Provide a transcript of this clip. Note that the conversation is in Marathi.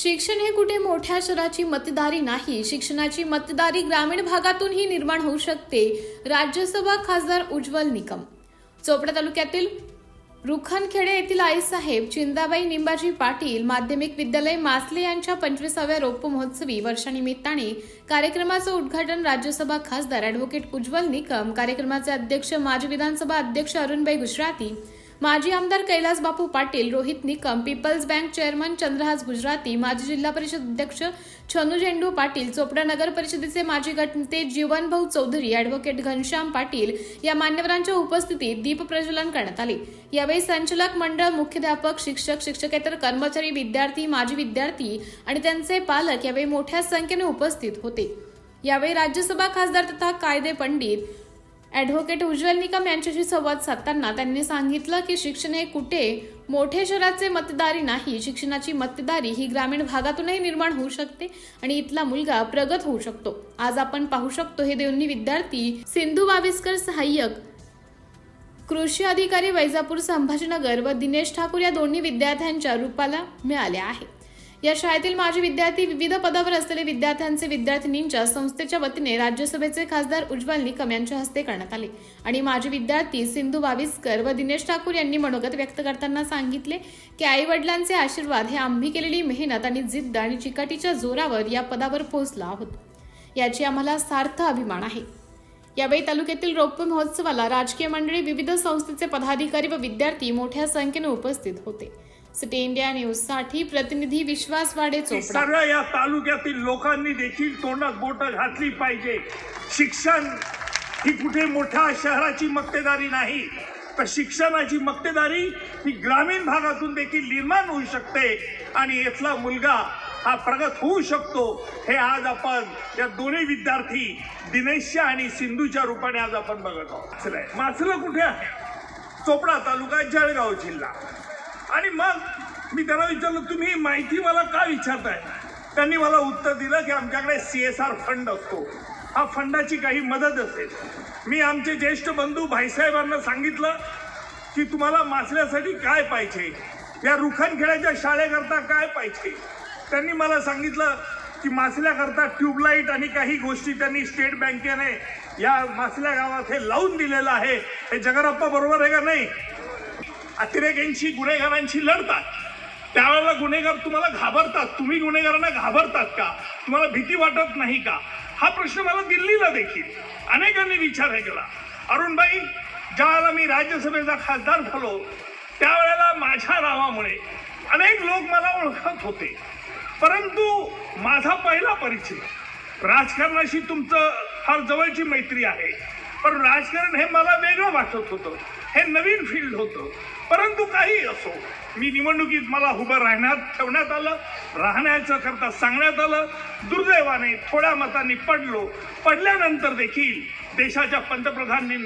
शिक्षण हे कुठे मोठ्या शहराची मतदारी नाही. शिक्षणाची मतदारी ग्रामीण भागातूनही निर्माण होऊ शकते. राज्यसभा खासदार उज्ज्वल निकम. चोपडा तालुक्यातील रुखनखेडे येथील आईसाहेब चिंदाबाई निंबाजी पाटील माध्यमिक विद्यालय मासले यांच्या पंचवीसाव्या रौप्य महोत्सवी वर्षानिमित्ताने कार्यक्रमाचं उद्घाटन राज्यसभा खासदार अॅडव्होकेट उज्ज्वल निकम कार्यक्रमाचे अध्यक्ष माजी विधानसभा अध्यक्ष अरुणबाई गुजराती माजी आमदार Kailas Bapu Patil Rohit Nikam people's bank chairman Chandrahas Gujarati माजी जिल्हा परिषद अध्यक्ष छनू झेंडू पाटील चोपडा नगर परिषदेचे माजी गटनेते जीवनभाऊ चौधरी अॅडव्होकेट घनश्याम पाटील या मान्यवरांच्या उपस्थितीत दीप प्रज्वलन करण्यात आले. यावेळी संचालक मंडळ मुख्याध्यापक शिक्षक शिक्षकेतर कर्मचारी विद्यार्थी माजी विद्यार्थी आणि त्यांचे पालक यावेळी मोठ्या संख्येने उपस्थित होते. यावेळी राज्यसभा खासदार तथा कायदे पंडित ॲडव्होकेट उज्ज्वल निकम यांच्याशी संवाद साधताना त्यांनी सांगितलं की शिक्षण हे कुठे मोठे शहराचे मतदारी नाही शिक्षणाची मतदारी ही ग्रामीण भागातूनही निर्माण होऊ शकते आणि इथला मुलगा प्रगत होऊ शकतो. आज आपण पाहू शकतो हे दोन्ही विद्यार्थी सिंधू बाविस्कर सहाय्यक कृषी अधिकारी वैजापूर संभाजीनगर व दिनेश ठाकूर या दोन्ही विद्यार्थ्यांच्या रूपाला मिळाल्या आहेत या शाळेतील माजी विद्यार्थी विविध पदावर असलेले विद्यार्थ्यांचे विद्यार्थिनींच्या संस्थेच्या वतीने राज्यसभेचे खासदार उज्ज्वल निकम यांच्या हस्ते करण्यात आले. आणि माजी विद्यार्थी सिंधू बाविस्कर व दिनेश ठाकूर यांनी मनोगत व्यक्त करताना सांगितले की आई वडिलांचे आशीर्वाद हे आम्ही केलेली मेहनत आणि जिद्द आणि चिकाटीच्या जोरावर या पदावर पोहोचला आहोत. याची आम्हाला सार्थ अभिमान आहे. यावेळी तालुक्यातील रौप्य महोत्सवाला राजकीय मंडळी विविध संस्थेचे पदाधिकारी व विद्यार्थी मोठ्या संख्येने उपस्थित होते. सिटी इंडिया न्यूजसाठी प्रतिनिधी विश्वास वाडे चोपडा. सगळ्या या तालुक्यातील लोकांनी देखील तोंडात बोट घातली पाहिजे. शिक्षण ही कुठे मोठ्या शहराची मक्तेदारी नाही. तर शिक्षणाची मक्तेदारी ही ग्रामीण भागातून देखील निर्माण होऊ शकते आणि इथला मुलगा हा प्रगत होऊ शकतो. हे आज आपण या दोन्ही विद्यार्थी दिनेशच्या आणि सिंधूच्या रूपाने आज आपण बघत आहोत. मासलं कुठे आहे? चोपडा तालुका जळगाव जिल्हा. आणि मग मी त्यांना विचारलं तुम्ही ही माहिती मला का विचारताय? त्यांनी मला उत्तर दिलं की आमच्याकडे सी एस आर फंड असतो. हा फंडाची काही मदत असेल. मी आमचे ज्येष्ठ बंधू भाईसाहेबांना सांगितलं की तुम्हाला मासल्यासाठी काय पाहिजे? या रुखणखेड्याच्या शाळेकरता काय पाहिजे? त्यांनी मला सांगितलं की मासल्याकरता ट्यूबलाईट आणि काही गोष्टी त्यांनी स्टेट बँकेने या मासल्या गावात हे लावून दिलेलं आहे. हे जगरप्पा बरोबर आहे का नाही? अतिरेक्यांशी गुन्हेगारांशी लढतात. त्यावेळेला गुन्हेगार तुम्हाला घाबरतात. तुम्ही गुन्हेगारांना घाबरतात का? तुम्हाला भीती वाटत नाही का? हा प्रश्न मला दिल्लीला देखील अनेकांनी विचार केला. अरुणबाई ज्यावेळेला मी राज्यसभेचा खासदार झालो त्यावेळेला माझ्या नावामुळे अनेक लोक मला ओळखत होते. परंतु माझा पहिला परिचय राजकारणाशी तुमचं फार जवळची मैत्री आहे. पण राजकारण हे मला वेगळं वाटत होतं. हे नवीन फील्ड होतं. परंतु काही असो मी निवडणुकीत मला उभं राहण्यात ठेवण्यात आलं राहण्याचं करता सांगण्यात आलं. दुर्दैवाने थोड्या मतांनी पडलो. पडल्यानंतर देखील देशाच्या पंतप्रधानांनी